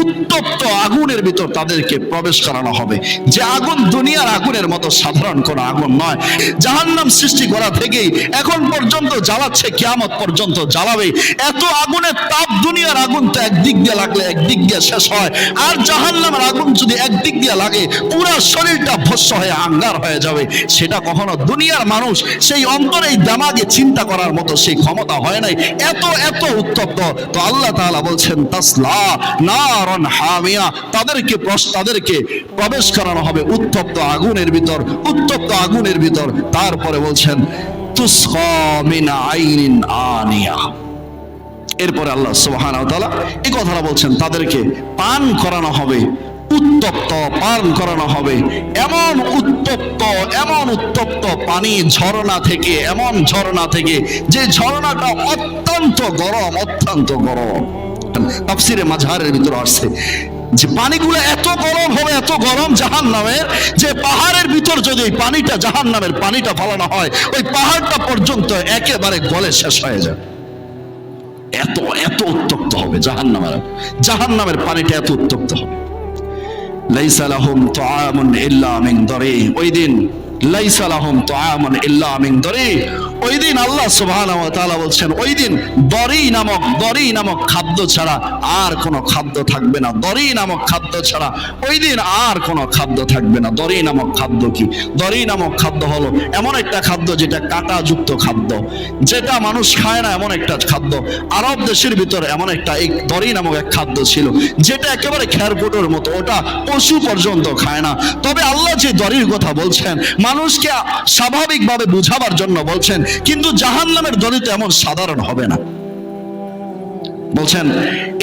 উত্তপ্ত আগুনের ভিতর তাদেরকে প্রবেশ করানো হবে। যে আগুন দুনিয়ার আগুনের মতো সাধারণ কোনো আগুন নয়। জাহান্নাম সৃষ্টি করা থেকেই এখন পর্যন্ত জ্বালাচ্ছে, কিয়ামত পর্যন্ত জ্বালাবে। এত আগুনের তাপ দুনিয়ার আগুন তো একদিক দিয়ে লাগলে একদিক দিয়ে শেষ হয়। আর জাহান্নামের আগুন যদি একদিক দিয়ে লাগে, পুরো শরীরটা ভস্য হয়ে আঙ্গার হয়ে যাবে। সেটা কখনো দুনিয়ার মানুষ সেই অন্তরে এই দামাগে চিন্তা করার মতো সেই ক্ষমতা হয় নাই। এত এত উত্তপ্ত। তো আল্লাহ তাআলা বলছেন, তাসলা নারন হামিয়া। তাদেরকে তাদেরকে প্রবেশ করানো হবে উত্তপ্ত আগুনের ভিতর, উত্তপ্ত আগুনের ভিতর। তারপরে বলছেন আনিয়া। এরপরে আল্লাহ সুবহানাহু ওয়া এই কথাটা বলছেন, তাদেরকে পান করানো হবে, উত্তপ্ত পান করানো হবে। এমন উত্তপ্ত এমন উত্তপ্ত পানি ঝর্ণা থেকে, এমন ঝর্ণা থেকে, যে ঝর্ণাটা অত্যন্ত গরম অত্যন্ত গরম। তাফসিরে মাঝহারের ভিতরে আসছে। যে পানিগুলো এত গরম হবে, এত গরম জাহান নামের যে পাহাড়ের ভিতর যদি ওই পানিটা জাহান নামের পানিটা ফলানো হয়, ওই পাহাড়টা পর্যন্ত একেবারে গলে শেষ হয়ে যায় এত এত উত্তপ্ত হবে জাহান্নামের। জাহান্নামের পানিটা এত উত্তপ্ত হবে। লাইসা লাহুম তুআমুন ইল্লা মিন দরি ওই দিন লাইসা লাহুম তুআমুন ইল্লা মিন দরি ওই দিন আল্লাহ তাআলা বলছেন, ওই দিন দরি নামক দরি নামক খাদ্য ছাড়া আর কোনো খাদ্য থাকবে না। দরি নামক খাদ্য ছাড়া ওই দিন আর কোনো খাদ্য থাকবে না। দরি নামক খাদ্য কি? দরি নামক খাদ্য হলো এমন একটা খাদ্য যেটা কাঁটাযুক্ত খাদ্য। যেটা মানুষ খায় না এমন একটা খাদ্য। আরব দেশের ভিতরে এমন একটা এই দরি নামক এক খাদ্য ছিল, যেটা একেবারে খেরকুটোর মতো, ওটা পশু পর্যন্ত খায় না। তবে আল্লাহ যে দরির কথা বলছেন, মানুষকে স্বাভাবিকভাবে বুঝাবার জন্য বলছেন কিন্তু জাহান নামের তো এমন সাধারণ হবে না। বলছেন,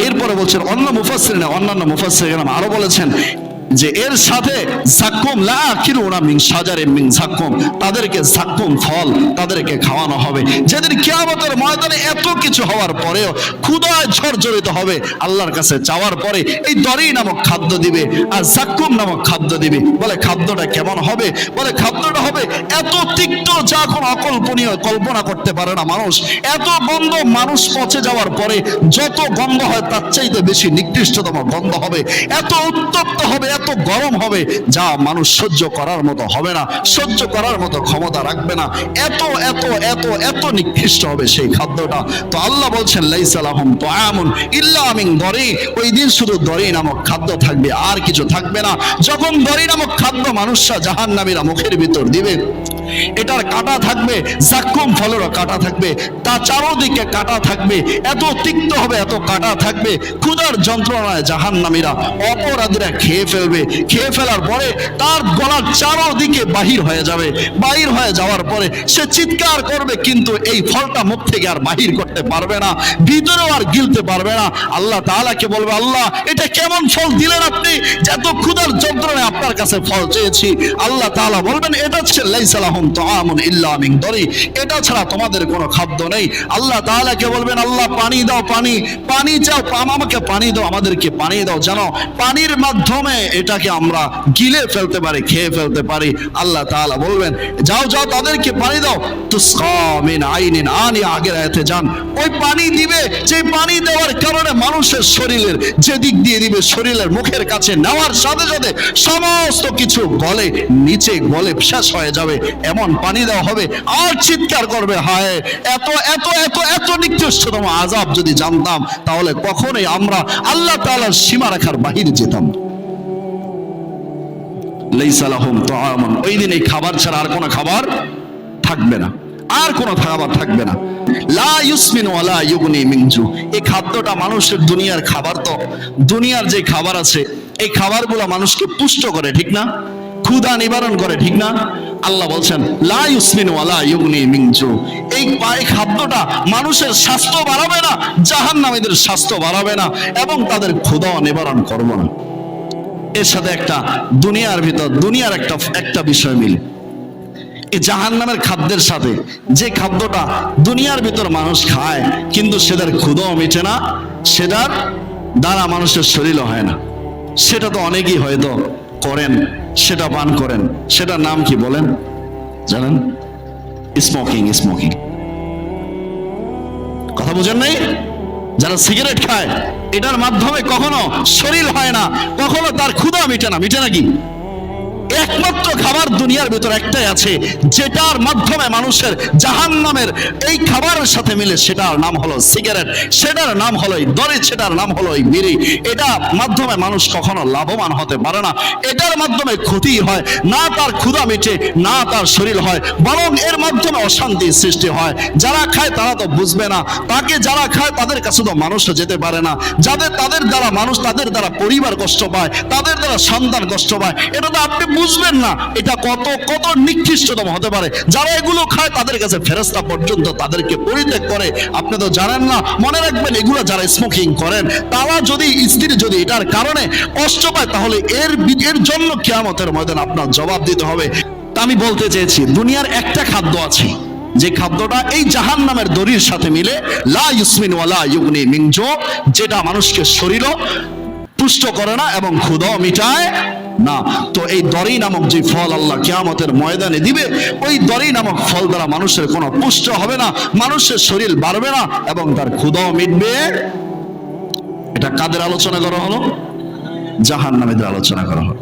এরপরে বলছেন, অন্য মুফাসির অন্যান্য মুফাসির আরও বলেছেন যে এর সাথে জাক্কুম লা আখিরুনা মিন শাজারিন মিন জাক্কুম তাদেরকে জাক্কুম ফল তাদেরকে খাওয়ানো হবে। যেদিন কিয়ামতের ময়দানে এত কিছু হওয়ার পরেও ক্ষুধায় ঝরঝরিত হবে আল্লাহর কাছে চাওয়ার পরে এই দরি নামক খাদ্য দিবে আর জাক্কুম নামক খাদ্য দিবে। বলে, খাদ্যটা কেমন হবে? বলে, খাদ্যটা হবে এত তিক্ত যা কোনো অকল্পনীয় কল্পনা করতে পারে না মানুষ। এত গন্ধ মানুষ পচে যাওয়ার পরে যত গন্ধ হয় তার চাইতে বেশি নিকৃষ্টতম গন্ধ হবে। এত উত্তপ্ত হবে এত গরম হবে যা মানুষ সহ্য করার মতো হবে না, সহ্য করার মতো ক্ষমতা রাখবে না। এত এত এত এত নিকৃষ্ট হবে সেই খাদ্যটা। তো আল্লাহ বলছেন লাইসালাহম তো এমন ইল্লা আমিন দরি ওই দিন শুধু দরি নামক খাদ্য থাকবে, আর কিছু থাকবে না। যখন দরি নামক খাদ্য মানুষরা জাহান্নামীরা মুখের ভিতর দিবে এটার কাটা থাকবে, জাক্কুম ফলেরও কাটা থাকবে, তা চারোদিকে কাটা থাকবে, এত তিক্ত হবে, এত কাটা থাকবে, ক্ষুধার যন্ত্রণায় জাহান্নামীরা অপরাধীরা খেয়ে ফেলবে, খেয়ে ফেলার পরে তার গলার চারোদিকে বাহির হয়ে যাবে, বাহির হয়ে যাওয়ার পরে সে চিৎকার করবে, কিন্তু এই ফলটা মুখ থেকে আর বাহির করতে পারবে না, ভিতরেও আর গিলতে পারবে না। আল্লাহ তাআলাকে বলবে, আল্লাহ, এটা কেমন ফল দিলেন আপনি? যে এত ক্ষুধার যন্ত্রণায় আপনার কাছে ফল চেয়েছি। আল্লাহ তাআলা বলবেন, এটা হচ্ছে দরি। এটা ছাড়া তোমাদের কোনো খাদ্য নেই। আল্লাহ বলবেন, আল্লাহ, পানি দাও, পানি। পানি চাও আমাকে পানি দাও, আমাদেরকে পানি দাও। পানির মাধ্যমে এটাকে আমরা গিলে ফেলতে পারি, খেয়ে ফেলতে পারি। আল্লাহ বলবেন, যাও যাও, তাদেরকে পানি দাও। আইনিন আনি, আগের যান। ওই পানি দিবে যে পানি দেওয়ার কারণে মানুষের শরীরের যে দিক দিয়ে দিবে, শরীরের মুখের কাছে নেওয়ার সাথে সাথে সমস্ত কিছু গলে, নিচে গলে শেষ হয়ে যাবে। এমন পানি দেওয়া হবে, আর চিৎকার করবে, হায়, এত এত এত এত নিকৃষ্টতম আজাব যদি জানতাম, তাহলে কখনোই আমরা আল্লাহ তাআলার সীমা রেখার বাহিরে যেতাম। লাইসালাহুম তুআমুন ওই দিন এই খাবার ছাড়া আর কোনো খাবার থাকবে না, আর কোনো খাবার থাকবে না। লা ইউসমিন ওয়ালা ইউগনি মিনজু, এই খাদ্যটা মানুষের দুনিয়ার খাবার তো, দুনিয়ার যে খাবার আছে, এই খাবারগুলো মানুষকে পুষ্ট করে, ঠিক না? ক্ষুধা নিবারণ করে, ঠিক না? আল্লাহ বলছেন, লা মানুষের স্বাস্থ্য বাড়াবে না, জাহান্নামীদের স্বাস্থ্য বাড়াবে না, এবং তাদের ক্ষুধা নিবারণ করবে না। এর সাথে একটা দুনিয়ার ভিতর, দুনিয়ার একটা একটা বিষয় মিলে। এই জাহান নামের খাদ্যের সাথে যে খাদ্যটা দুনিয়ার ভিতর মানুষ খায়, কিন্তু সেটার ক্ষুদাও মিটে না, সেটার দ্বারা মানুষের শরীরও হয় না। সেটা তো অনেকেই হয়তো করেন। সেটা পান করেন। সেটার নাম কি বলেন? জানেন? স্মোকিং স্মোকিং কথা বুঝেন নাই? যারা সিগারেট খায়, এটার মাধ্যমে কখনো শরীর হয় না, কখনো তার ক্ষুধা মিটে না। মিটে নাকি একমাত্র খাবার দুনিয়ার ভিতর একটাই আছে, যেটার মাধ্যমে মানুষের জাহান নামের এই খাবারের সাথে মিলে সেটার নাম হলো সিগারেট, সেটার নাম হলো এই দড়ি, সেটার নাম হলো এই এটা মাধ্যমে মানুষ কখনো লাভবান হতে পারে না। এটার মাধ্যমে ক্ষতি হয়, না তার ক্ষুধা মিটে, না তার শরীর হয়, বরং এর মাধ্যমে অশান্তি সৃষ্টি হয়। যারা খায় তারা তো বুঝবে না। তাকে যারা খায় তাদের কাছে তো মানুষ যেতে পারে না। যাদের, তাদের দ্বারা মানুষ তাদের দ্বারা পরিবার কষ্ট পায়, তাদের দ্বারা সন্তান কষ্ট পায়, এটা তো আপনি বুঝবেন না। এটা কত কত নিকৃষ্টতম হতে পারে? যারা এগুলো খায়, তাদের কাছে ফেরস্তা পর্যন্ত তাদেরকে পরিত্যাগ করে। আপনি তো জানেন না, মনে রাখবেন এগুলো যারা স্মোকিং করেন, তারা যদি, স্ত্রী যদি এটার কারণে কষ্ট পায়, তাহলে এর এর জন্য কেয়ামতের ময়দান আপনার জবাব দিতে হবে। তা আমি বলতে চেয়েছি, দুনিয়ার একটা খাদ্য আছে, যে খাদ্যটা এই জাহান নামের দড়ির সাথে মিলে, লা ইউসমিন ওয়ালা ইউগনি মিংজো যেটা মানুষকে শরীরও পুষ্ট করে না এবং ক্ষুধাও মিটায় না। তো এই দরি নামক যে ফল আল্লাহ কেয়ামতের ময়দানে দিবে, ওই দরি নামক ফল দ্বারা মানুষের কোনো পুষ্ট হবে না, মানুষের শরীর বাড়বে না এবং তার ক্ষুধাও মিটবে। এটা কাদের আলোচনা করা হলো? জাহান নামেদের আলোচনা করা হলো।